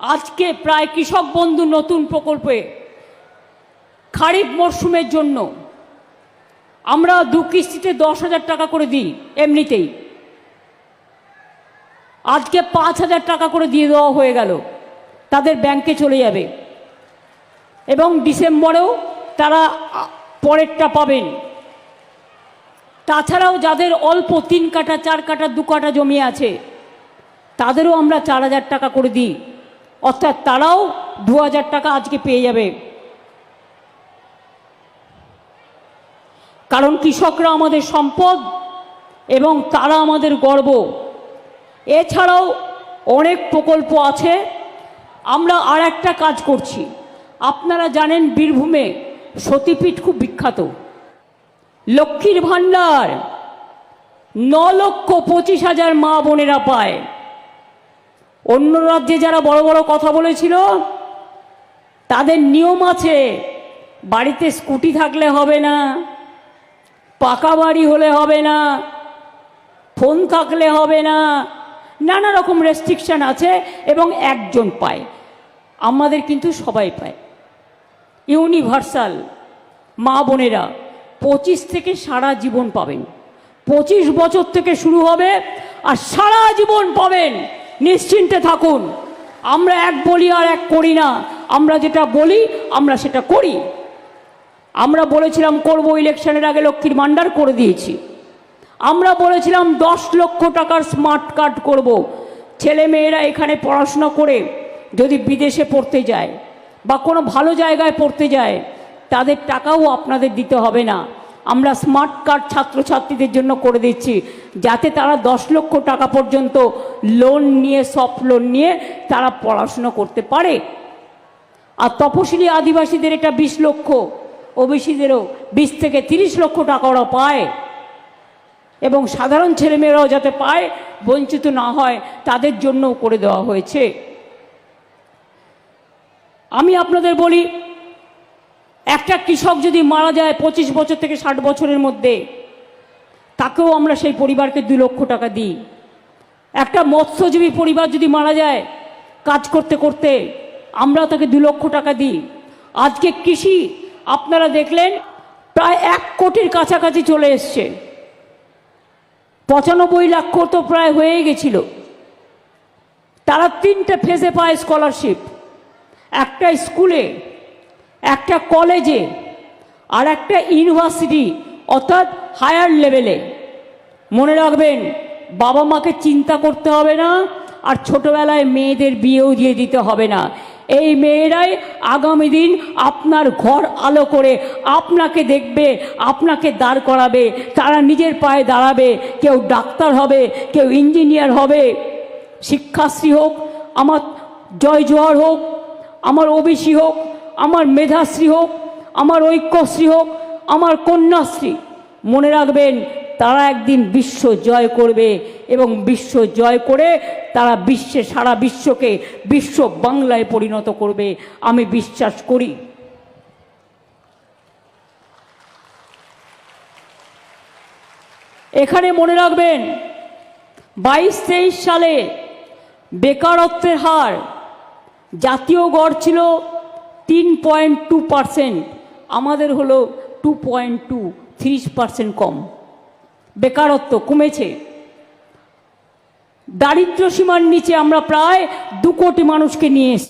আজকে প্রায় কৃষক বন্ধু নতুন প্রকল্পে খারিফ মরশুমের জন্য আমরা দু কিস্তিতে দশ হাজার টাকা করে দিই এমনিতেই। আজকে পাঁচ হাজার টাকা করে দিয়ে দেওয়া হয়ে গেল। তাদের ব্যাংকে চলে যাবে। এবং ডিসেম্বরেও তারা পরেরটা পাবেন। তাছাড়াও যাদের অল্প তিন কাঠা, চার কাঠা, দু কাঠা জমি আছে, তাদেরও আমরা চার হাজার টাকা করে দিই। অর্থাৎ তারাও দু হাজার টাকা আজকে পেয়ে যাবে। কারণ কৃষকরা আমাদের সম্পদ এবং তারা আমাদের গর্ব। এছাড়াও অনেক প্রকল্প আছে। আমরা আর একটা কাজ করছি। আপনারা জানেন বীরভূমে সতীপীঠ খুব বিখ্যাত। লক্ষ্মীর ভাণ্ডার ন লক্ষ পঁচিশ হাজার মা বোনেরা পায়। অন্য রাজ্যে যারা বড় বড় কথা বলেছিল, তাদের নিয়ম আছে, বাড়িতে স্কুটি থাকলে হবে না, পাকা বাড়ি হলে হবে না, ফোন থাকলে হবে না, নানা রকম রেস্ট্রিকশন আছে এবং একজন পায়। আমাদের কিন্তু সবাই পায়। ইউনিভার্সাল মা বোনেরা পঁচিশ থেকে সারা জীবন পাবেন। পঁচিশ বছর থেকে শুরু হবে আর সারা জীবন পাবেন। নিশ্চিন্তে থাকুন। আমরা এক বলি আর এক করি না। আমরা যেটা বলি, আমরা সেটা করি। আমরা বলেছিলাম, করব ইলেকশনের আগে লক্ষ্মীর ভাণ্ডার করে দিয়েছি। আমরা বলেছিলাম, দশ লক্ষ টাকার স্মার্ট কার্ড করব। ছেলে মেয়েরা এখানে পড়াশোনা করে যদি বিদেশে পড়তে যায় বা কোনো ভালো জায়গায় পড়তে যায়, তাদের টাকাও আপনাদের দিতে হবে না। আমরা স্মার্ট কার্ড ছাত্রছাত্রীদের জন্য করে দিচ্ছি। যাতে তারা দশ লক্ষ টাকা পর্যন্ত লোন নিয়ে সফট লোন নিয়ে তারা পড়াশুনো করতে পারে। আর তপশিলি আদিবাসীদের এটা বিশ লক্ষ, ওবিসিদেরও বিশ থেকে তিরিশ লক্ষ টাকা ওরা পায়। এবং সাধারণ ছেলেমেয়েরাও যাতে পায়, বঞ্চিত না হয়, তাদের জন্যও করে দেওয়া হয়েছে। আমি আপনাদের বলি একটা কৃষক যদি মারা যায় পঁচিশ বছর থেকে ষাট বছরের মধ্যে, তাকেও আমরা সেই পরিবারকে দু লক্ষ টাকা দিই। একটা মৎস্যজীবী পরিবার যদি মারা যায় কাজ করতে করতে আমরা তাকে দু লক্ষ টাকা দিই। আজকে কৃষি, আপনারা দেখলেন, প্রায় এক কোটির কাছাকাছি চলে এসছে। পঁচানব্বই লক্ষ তো প্রায় হয়ে গেছিল। তারা তিনটে ফেজে পায় স্কলারশিপ একটা স্কুলে একটা কলেজে আর একটা ইউনিভার্সিটি অর্থাৎ হায়ার লেভেলে মনে রাখবেন, বাবা মাকে চিন্তা করতে হবে না, আর ছোটবেলায় মেয়েদের বিয়েও দিয়ে দিতে হবে না। এই মেয়েরাই আগামী দিন আপনার ঘর আলো করে, আপনাকে দেখবে, আপনাকে দাঁড় করাবে, তারা নিজের পায়ে দাঁড়াবে, কেউ ডাক্তার হবে, কেউ ইঞ্জিনিয়ার হবে। শিক্ষাশ্রী হোক, আমার জয় জোয়ার হোক, আমার ওবিসি হোক আমার মেধাশ্রী হোক, আমার ঐক্যশ্রী হোক, আমার কন্যাশ্রী, মনে রাখবেন তারা একদিন বিশ্ব জয় করবে এবং বিশ্ব জয় করে তারা বিশ্বে, সারা বিশ্বকে বিশ্ব বাংলায় পরিণত করবে। আমি বিশ্বাস করি। এখানে মনে রাখবেন, বাইশ তেইশ সালে বেকারত্বের হার জাতীয় গড় ছিল তিন পয়েন্ট টু পারসেন্ট। আমাদের হলো টু পয়েন্ট টু, ত্রিশ পারসেন্ট কম। বেকারত্ব কমেছে। দারিদ্র সীমার নিচে আমরা প্রায় দু কোটি মানুষকে নিয়ে